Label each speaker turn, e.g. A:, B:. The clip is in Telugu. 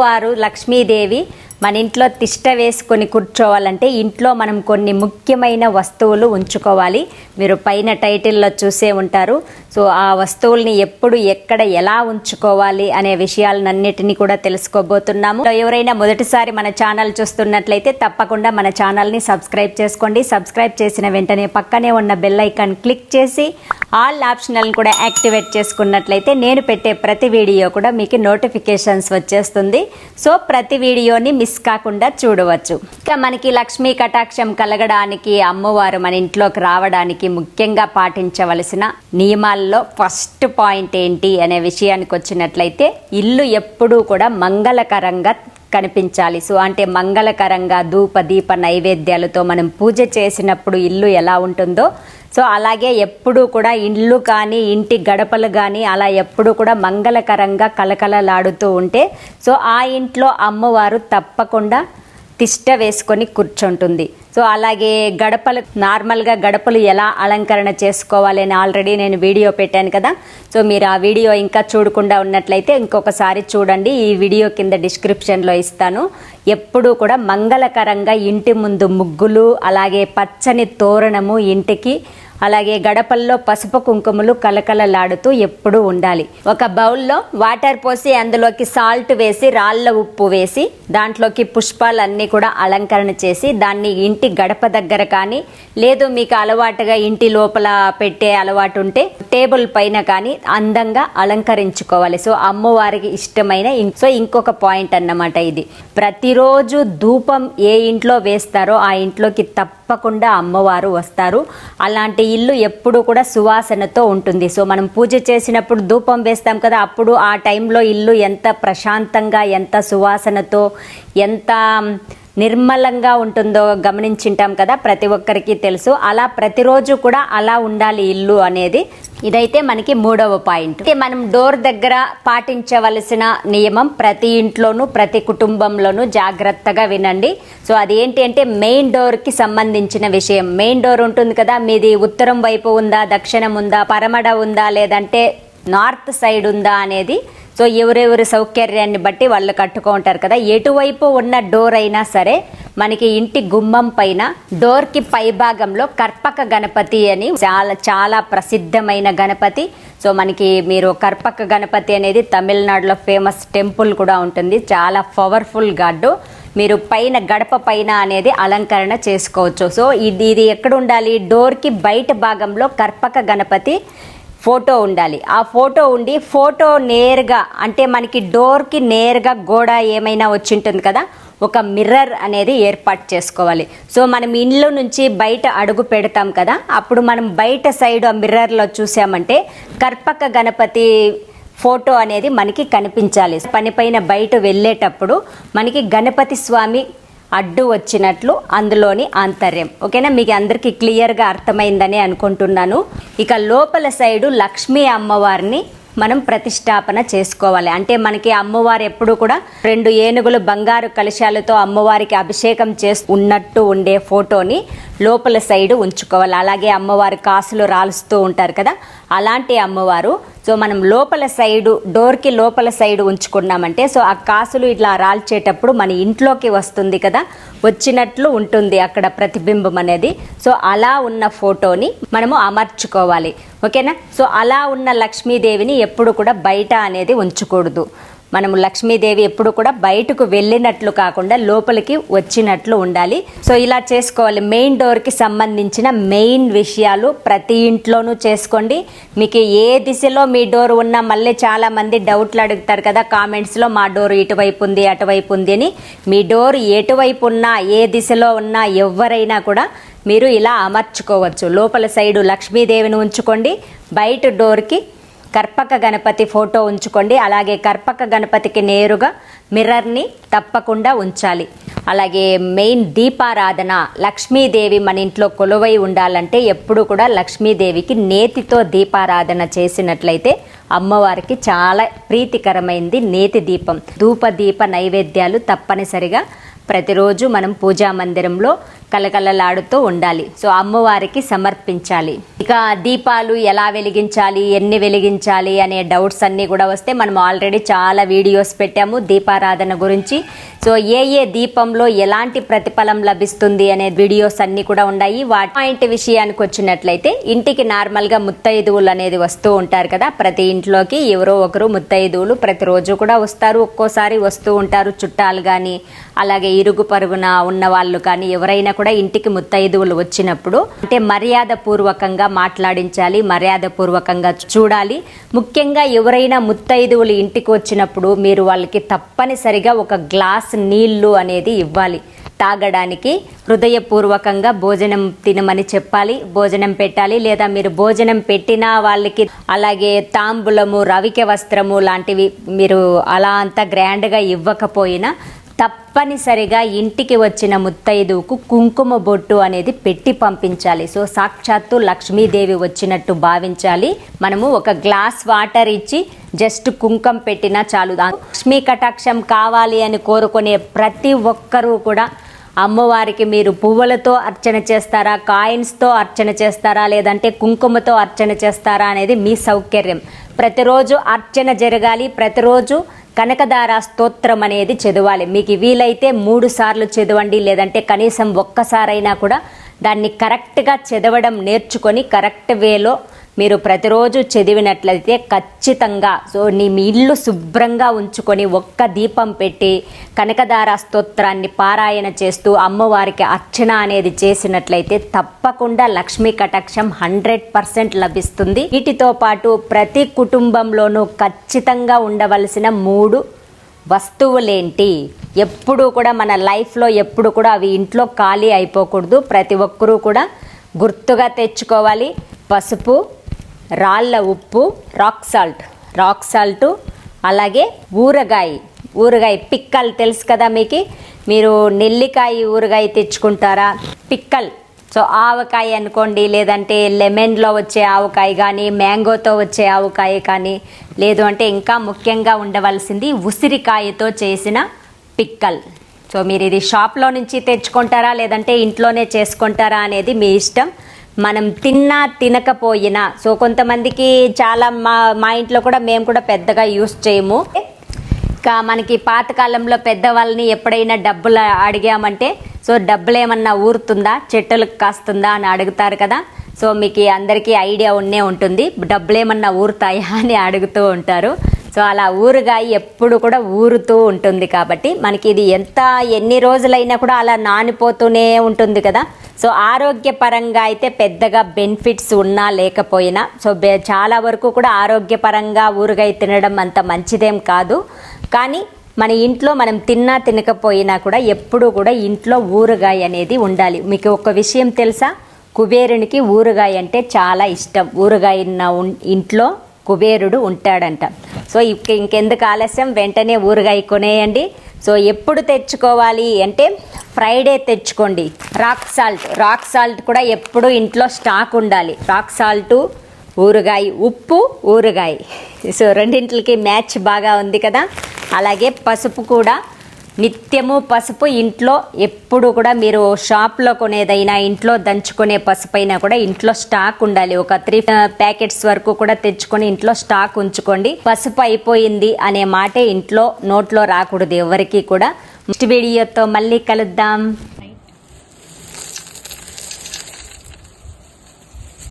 A: వారు లక్ష్మీదేవి మన ఇంట్లో తిష్ట వేసుకొని కూర్చోవాలంటే ఇంట్లో మనం కొన్ని ముఖ్యమైన వస్తువులు ఉంచుకోవాలి. మీరు పైన టైటిల్లో చూసే ఉంటారు. సో ఆ వస్తువుల్ని ఎప్పుడు ఎక్కడ ఎలా ఉంచుకోవాలి అనే విషయాలన్నిటినీ కూడా తెలుసుకోబోతున్నాము. ఎవరైనా మొదటిసారి మన ఛానల్ చూస్తున్నట్లయితే తప్పకుండా మన ఛానల్ని సబ్స్క్రైబ్ చేసుకోండి. సబ్స్క్రైబ్ చేసిన వెంటనే పక్కనే ఉన్న బెల్ ఐకాన్ క్లిక్ చేసి ఆల్ ఆప్షనల్ని కూడా యాక్టివేట్ చేసుకున్నట్లయితే నేను పెట్టే ప్రతి వీడియో కూడా మీకు నోటిఫికేషన్స్ వచ్చేస్తుంది. సో ప్రతి వీడియోని మిస్ కాకుండా చూడవచ్చు. ఇక మనకి లక్ష్మీ కటాక్షం కలగడానికి అమ్మవారు మన ఇంట్లోకి రావడానికి ముఖ్యంగా పాటించవలసిన నియమాల్లో ఫస్ట్ పాయింట్ ఏంటి అనే విషయానికి వచ్చినట్లయితే ఇల్లు ఎప్పుడూ కూడా మంగళకరంగా కనిపించాలి. సో అంటే మంగళకరంగా ధూప దీప నైవేద్యాలతో మనం పూజ చేసినప్పుడు ఇల్లు ఎలా ఉంటుందో సో అలాగే ఎప్పుడూ కూడా ఇల్లు కానీ ఇంటి గడపలు కానీ అలా ఎప్పుడూ కూడా మంగళకరంగా కలకలలాడుతూ ఉంటే సో ఆ ఇంట్లో అమ్మవారు తప్పకుండా తిష్ట వేసుకొని కూర్చుంటుంది. సో అలాగే గడపలు నార్మల్గా గడపలు ఎలా అలంకరణ చేసుకోవాలి అని ఆల్రెడీ నేను వీడియో పెట్టాను కదా. సో మీరు ఆ వీడియో ఇంకా చూడకుండా ఉన్నట్లయితే ఇంకొకసారి చూడండి. ఈ వీడియో కింద డిస్క్రిప్షన్లో ఇస్తాను. ఎప్పుడూ కూడా మంగళకరంగా ఇంటి ముందు ముగ్గులు అలాగే పచ్చని తోరణము ఇంటికి అలాగే గడపల్లో పసుపు కుంకుమలు కలకలలాడుతూ ఎప్పుడూ ఉండాలి. ఒక బౌల్లో వాటర్ పోసి అందులోకి సాల్ట్ వేసి రాళ్ళ ఉప్పు వేసి దాంట్లోకి పుష్పాలన్నీ కూడా అలంకరణ చేసి దాన్ని ఇంటి గడప దగ్గర కానీ లేదు మీకు అలవాటుగా ఇంటి లోపల పెట్టే అలవాటు ఉంటే టేబుల్ పైన కానీ అందంగా అలంకరించుకోవాలి. సో అమ్మవారికి ఇష్టమైన సో ఇంకొక పాయింట్ అన్నమాట ఇది. ప్రతిరోజు ధూపం ఏ ఇంట్లో వేస్తారో ఆ ఇంట్లోకి తప్పకుండా అమ్మవారు వస్తారు. అలాంటి ఇల్లు ఎప్పుడు కూడా సువాసనతో ఉంటుంది. సో మనం పూజ చేసినప్పుడు ధూపం వేస్తాం కదా అప్పుడు ఆ టైంలో ఇల్లు ఎంత ప్రశాంతంగా ఎంత సువాసనతో ఎంత నిర్మలంగా ఉంటుందో గమనించింటాం కదా ప్రతి ఒక్కరికి తెలుసు. అలా ప్రతిరోజు కూడా అలా ఉండాలి ఇల్లు అనేది. ఇదైతే మనకి మూడవ పాయింట్. అయితే మనం డోర్ దగ్గర పాటించవలసిన నియమం ప్రతి ఇంట్లోనూ ప్రతి కుటుంబంలోనూ జాగ్రత్తగా వినండి. సో అది ఏంటి అంటే మెయిన్ డోర్కి సంబంధించిన విషయం. మెయిన్ డోర్ ఉంటుంది కదా మీది ఉత్తరం వైపు ఉందా దక్షిణం ఉందా పరమడ ఉందా లేదంటే నార్త్ సైడ్ ఉందా అనేది సో ఎవరెవరి సౌకర్యాన్ని బట్టి వాళ్ళు కట్టుకుంటారు కదా. ఎటువైపు ఉన్న డోర్ అయినా సరే మనకి ఇంటి గుమ్మం పైన డోర్కి పై భాగంలో కర్పక గణపతి అని చాలా చాలా ప్రసిద్ధమైన గణపతి. సో మనకి మీరు కర్పక గణపతి అనేది తమిళనాడులో ఫేమస్ టెంపుల్ కూడా ఉంటుంది. చాలా పవర్ఫుల్ గాడ్డు మీరు పైన గడప పైన అనేది అలంకరణ చేసుకోవచ్చు. సో ఇది ఇది ఎక్కడ ఉండాలి? డోర్కి బయట భాగంలో కర్పక గణపతి. ఫోటో ఉండాలి. ఆ ఫోటో ఉండి ఫోటో నేరుగా అంటే మనకి డోర్కి నేరుగా గోడ ఏమైనా వచ్చి ఉంటుంది కదా ఒక మిర్రర్ అనేది ఏర్పాటు చేసుకోవాలి. సో మనం ఇంట్లో నుంచి బయట అడుగు పెడతాం కదా అప్పుడు మనం బయట సైడ్ ఆ మిర్రర్లో చూసామంటే కర్పక గణపతి ఫోటో అనేది మనకి కనిపించాలి. పని పైన బయట వెళ్ళేటప్పుడు మనకి గణపతి స్వామి అడ్డు వచ్చినట్లు అందులోని ఆంతర్యం. ఓకేనా? మీకు అందరికీ క్లియర్గా అర్థమైందని అనుకుంటున్నాను. ఇక లోపల సైడు లక్ష్మీ అమ్మవారిని మనం ప్రతిష్టాపన చేసుకోవాలి. అంటే మనకి అమ్మవారు ఎప్పుడు కూడా రెండు ఏనుగులు బంగారు కలశాలతో అమ్మవారికి అభిషేకం చేస్తూ ఉన్నట్టు ఉండే ఫోటోని లోపల సైడు ఉంచుకోవాలి. అలాగే అమ్మవారు కాసులు రాలుస్తూ ఉంటారు కదా? అలాంటి అమ్మవారు సో మనం లోపల సైడు డోర్కి లోపల సైడ్ ఉంచుకున్నామంటే సో ఆ కాసులు ఇట్లా రాల్చేటప్పుడు మన ఇంట్లోకి వస్తుంది కదా వచ్చినట్లు ఉంటుంది అక్కడ ప్రతిబింబం అనేది. సో అలా ఉన్న ఫోటోని మనము అమర్చుకోవాలి. ఓకేనా? సో అలా ఉన్న లక్ష్మీదేవిని ఎప్పుడు కూడా బయట అనేది ఉంచకూడదు. మనము లక్ష్మీదేవి ఎప్పుడు కూడా బయటకు వెళ్ళినట్లు కాకుండా లోపలికి వచ్చినట్లు ఉండాలి. సో ఇలా చేసుకోవాలి. మెయిన్ డోర్కి సంబంధించిన మెయిన్ విషయాలు ప్రతి ఇంట్లోనూ చేసుకోండి. మీకు ఏ దిశలో మీ డోర్ ఉన్నా మళ్ళీ చాలా మంది డౌట్లు అడుగుతారు కదా కామెంట్స్లో మా డోర్ ఇటువైపు ఉంది అటువైపు ఉంది అని. మీ డోర్ ఎటువైపు ఉన్నా ఏ దిశలో ఉన్నా ఎవరైనా కూడా మీరు ఇలా అమర్చుకోవచ్చు. లోపల సైడు లక్ష్మీదేవిని ఉంచుకోండి. బయట డోర్కి కర్పక గణపతి ఫోటో ఉంచుకోండి. అలాగే కర్పక గణపతికి నేరుగా మిర్రర్ని తప్పకుండా ఉంచాలి. అలాగే మెయిన్ దీపారాధన లక్ష్మీదేవి మన ఇంట్లో కొలువై ఉండాలంటే ఎప్పుడు కూడా లక్ష్మీదేవికి నేతితో దీపారాధన చేసినట్లయితే అమ్మవారికి చాలా ప్రీతికరమైంది నేతి దీపం. ధూప దీప నైవేద్యాలు తప్పనిసరిగా ప్రతిరోజు మనం పూజా మందిరంలో కలకలలాడుతూ ఉండాలి. సో అమ్మవారికి సమర్పించాలి. ఇక దీపాలు ఎలా వెలిగించాలి ఎన్ని వెలిగించాలి అనే డౌట్స్ అన్నీ కూడా వస్తే మనం ఆల్రెడీ చాలా వీడియోస్ పెట్టాము దీపారాధన గురించి. సో ఏ ఏ దీపంలో ఎలాంటి ప్రతిఫలం లభిస్తుంది అనే వీడియోస్ అన్నీ కూడా ఉన్నాయి. వాటి పాయింట్ విషయానికి వచ్చినట్లయితే ఇంటికి నార్మల్గా ముత్తైదువులు అనేది వస్తూ ఉంటారు కదా ప్రతి ఇంట్లోకి ఎవరో ఒకరు ముత్తైదువులు ప్రతిరోజు కూడా వస్తారు ఒక్కోసారి వస్తూ ఉంటారు చుట్టాలు కానీ అలాగే ఇరుగు పరుగున ఉన్న వాళ్ళు కానీ ఎవరైనా కూడా ఇంటికి ముత్తైదువులు వచ్చినప్పుడు అంటే మర్యాద పూర్వకంగా మాట్లాడించాలి మర్యాద పూర్వకంగా చూడాలి. ముఖ్యంగా ఎవరైనా ముత్తైదువులు ఇంటికి వచ్చినప్పుడు మీరు వాళ్ళకి తప్పనిసరిగా ఒక గ్లాస్ నీళ్ళు అనేది ఇవ్వాలి. తాగడానికి హృదయపూర్వకంగా భోజనం తినమని చెప్పాలి భోజనం పెట్టాలి లేదా మీరు భోజనం పెట్టినా వాళ్ళకి అలాగే తాంబూలము రవిక వస్త్రము లాంటివి మీరు అలా అంత గ్రాండ్గా ఇవ్వకపోయినా తప్పనిసరిగా ఇంటికి వచ్చిన ముత్తైదువుకు కుంకుమ బొట్టు అనేది పెట్టి పంపించాలి. సో సాక్షాత్తు లక్ష్మీదేవి వచ్చినట్టు భావించాలి. మనము ఒక గ్లాస్ వాటర్ ఇచ్చి జస్ట్ కుంకం పెట్టినా చాలు. లక్ష్మీ కటాక్షం కావాలి అని కోరుకునే ప్రతి ఒక్కరూ కూడా అమ్మవారికి మీరు పువ్వులతో అర్చన చేస్తారా కాయిన్స్తో అర్చన చేస్తారా లేదంటే కుంకుమతో అర్చన చేస్తారా అనేది మీ సౌకర్యం. ప్రతిరోజు అర్చన జరగాలి ప్రతిరోజు కనకదార స్తోత్రం అనేది చదవాలి. మీకు వీలైతే మూడు సార్లు చదవండి లేదంటే కనీసం ఒక్కసారైనా కూడా దాన్ని కరెక్ట్గా చదవడం నేర్చుకొని కరెక్ట్ వేలో మీరు ప్రతిరోజు చదివినట్లయితే ఖచ్చితంగా సో నీ మీ ఇల్లు శుభ్రంగా ఉంచుకొని ఒక్క దీపం పెట్టి కనకదార స్తోత్రాన్ని పారాయణ చేస్తూ అమ్మవారికి అర్చన అనేది చేసినట్లయితే తప్పకుండా లక్ష్మీ కటాక్షం హండ్రెడ్ పర్సెంట్ లభిస్తుంది. వీటితో పాటు ప్రతి కుటుంబంలోనూ ఖచ్చితంగా ఉండవలసిన మూడు వస్తువులేంటి? ఎప్పుడు కూడా మన లైఫ్లో ఎప్పుడు కూడా అవి ఇంట్లో ఖాళీ అయిపోకూడదు. ప్రతి ఒక్కరూ కూడా గుర్తుగా తెచ్చుకోవాలి. పసుపు రాళ్ళ ఉప్పు రాక్ సాల్ట్ రాక్ సాల్ట్ అలాగే ఊరగాయ. ఊరగాయ పిక్కల్ తెలుసు కదా మీకు? మీరు నెల్లికాయ ఊరగాయ తెచ్చుకుంటారా? పిక్కల్. సో ఆవకాయ అనుకోండి లేదంటే లెమన్లో వచ్చే ఆవకాయ కానీ మ్యాంగోతో వచ్చే ఆవకాయ కానీ లేదు అంటే ఇంకా ముఖ్యంగా ఉండవలసింది ఉసిరికాయతో చేసిన పిక్కల్. సో మీరు ఇది షాప్లో నుంచి తెచ్చుకుంటారా లేదంటే ఇంట్లోనే చేసుకుంటారా అనేది మీ ఇష్టం. మనం తిన్నా తినకపోయినా. సో కొంతమందికి చాలా మా మా ఇంట్లో కూడా మేము కూడా పెద్దగా యూస్ చేయము. ఇంకా మనకి పాతకాలంలో పెద్దవాళ్ళని ఎప్పుడైనా డబ్బులు అడిగామంటే సో డబ్బులు ఏమన్నా ఊరుతుందా? చెట్టులకు కాస్తుందా? అని అడుగుతారు కదా. సో మీకు అందరికీ ఐడియా ఉన్నే ఉంటుంది. డబ్బులు ఏమన్నా ఊరుతాయా? అని అడుగుతూ ఉంటారు. సో అలా ఊరుగాయ ఎప్పుడు కూడా ఊరుతూ ఉంటుంది కాబట్టి మనకి ఇది ఎంత ఎన్ని రోజులైనా కూడా అలా నానిపోతూనే ఉంటుంది కదా. సో ఆరోగ్యపరంగా అయితే పెద్దగా బెనిఫిట్స్ ఉన్నా లేకపోయినా సో బె- చాలా వరకు కూడా ఆరోగ్యపరంగా ఊరగాయ తినడం అంత మంచిదేం కాదు. కానీ మన ఇంట్లో మనం తిన్నా తినకపోయినా కూడా ఎప్పుడూ కూడా ఇంట్లో ఊరగాయ అనేది ఉండాలి. మీకు ఒక విషయం తెలుసా? కుబేరునికి ఊరగాయ అంటే చాలా ఇష్టం. ఊరగాయ ఉన్న ఇంట్లో కుబేరుడు ఉంటాడంట. సో ఇంక ఇంకెందుకు ఆలస్యం? వెంటనే ఊరగాయ కొనేయండి. సో ఎప్పుడు తెచ్చుకోవాలి అంటే ఫ్రైడే తెచ్చుకోండి. రాక్ సాల్ట్ రాక్ సాల్ట్ కూడా ఎప్పుడు ఇంట్లో స్టాక్ ఉండాలి. రాక్ సాల్ట్ ఊరగాయ ఉప్పు ఊరగాయ. సో రెండింటికి మ్యాచ్ బాగా ఉంది కదా? అలాగే పసుపు కూడా నిత్యము పసుపు ఇంట్లో ఎప్పుడు కూడా మీరు షాప్లో కొనేదైనా ఇంట్లో దంచుకునే పసుపు అయినా కూడా ఇంట్లో స్టాక్ ఉండాలి. ఒక త్రీ ప్యాకెట్స్ వరకు కూడా తెచ్చుకొని ఇంట్లో స్టాక్ ఉంచుకోండి. పసుపు అయిపోయింది అనే మాటే ఇంట్లో నోట్లో రాకూడదు ఎవరికి కూడా. నెక్స్ట్ వీడియోతో మళ్ళీ కలుద్దాం.